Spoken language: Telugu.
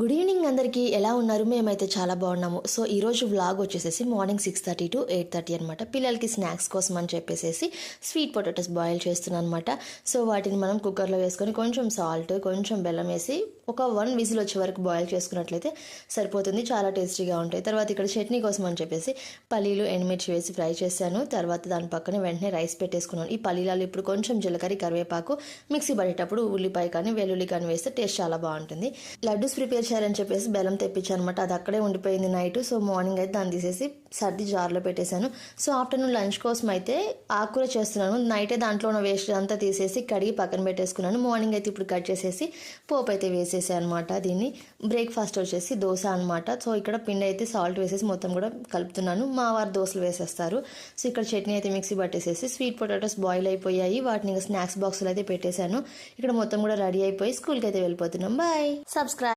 గుడ్ ఈవినింగ్ అందరికీ. ఎలా ఉన్నారు? మేమైతే చాలా బాగున్నాము. సో ఈరోజు వ్లాగ్ వచ్చేసేసి morning six thirty to eight thirty అనమాట పిల్లలకి స్నాక్స్ కోసం అని చెప్పేసి స్వీట్ పొటాటోస్ బాయిల్ చేస్తున్నాను అనమాట సో వాటిని మనం కుక్కర్లో వేసుకొని కొంచెం సాల్ట్ కొంచెం బెల్లం వేసి ఒక వన్ విజిల్ వచ్చే వరకు బాయిల్ చేసుకున్నట్లయితే సరిపోతుంది. చాలా టేస్టీగా ఉంటాయి. తర్వాత ఇక్కడ చట్నీ కోసం అని చెప్పేసి పల్లీలు ఎండుమిర్చి వేసి ఫ్రై చేశాను. తర్వాత దాని పక్కన వెంటనే రైస్ పెట్టేసుకున్నాను. ఈ పల్లీలలో ఇప్పుడు కొంచెం జీలకర్ర కరివేపాకు మిక్సీ పడేటప్పుడు ఉల్లిపాయ కానీ వెల్లుల్లి కానీ వేస్తే టేస్ట్ చాలా బాగుంటుంది. లడ్డూస్ ప్రిపేర్ తెచ్చారని చెప్పేసి బెల్లం తెప్పించాను అనమాట అది అక్కడే ఉండిపోయింది నైట్. సో మార్నింగ్ అయితే దాన్ని తీసేసి సర్ది జార్లో పెట్టేశాను. సో ఆఫ్టర్నూన్ లంచ్ కోసం అయితే ఆకుకూర చేస్తున్నాను. నైటే దాంట్లో ఉన్న వేస్ట్ అంతా తీసేసి కడిగి పక్కన పెట్టేసుకున్నాను. మార్నింగ్ అయితే ఇప్పుడు కట్ చేసేసి పోపు అయితే వేసేసాను అనమాట దీన్ని. బ్రేక్ఫాస్ట్ వచ్చేసి దోశ అనమాట సో ఇక్కడ పిండి అయితే సాల్ట్ వేసేసి మొత్తం కూడా కలుపుతున్నాను. మా వారు దోశలు వేసేస్తారు. సో ఇక్కడ చట్నీ అయితే మిక్సీ పట్టేసేసి స్వీట్ పొటాటోస్ బాయిల్ అయిపోయాయి. వాటిని ఇంకా స్నాక్స్ బాక్సులు అయితే పెట్టేశాను. ఇక్కడ మొత్తం కూడా రెడీ అయిపోయి స్కూల్కి అయితే వెళ్ళిపోతున్నాం. బాయ్. సబ్స్క్రైబ్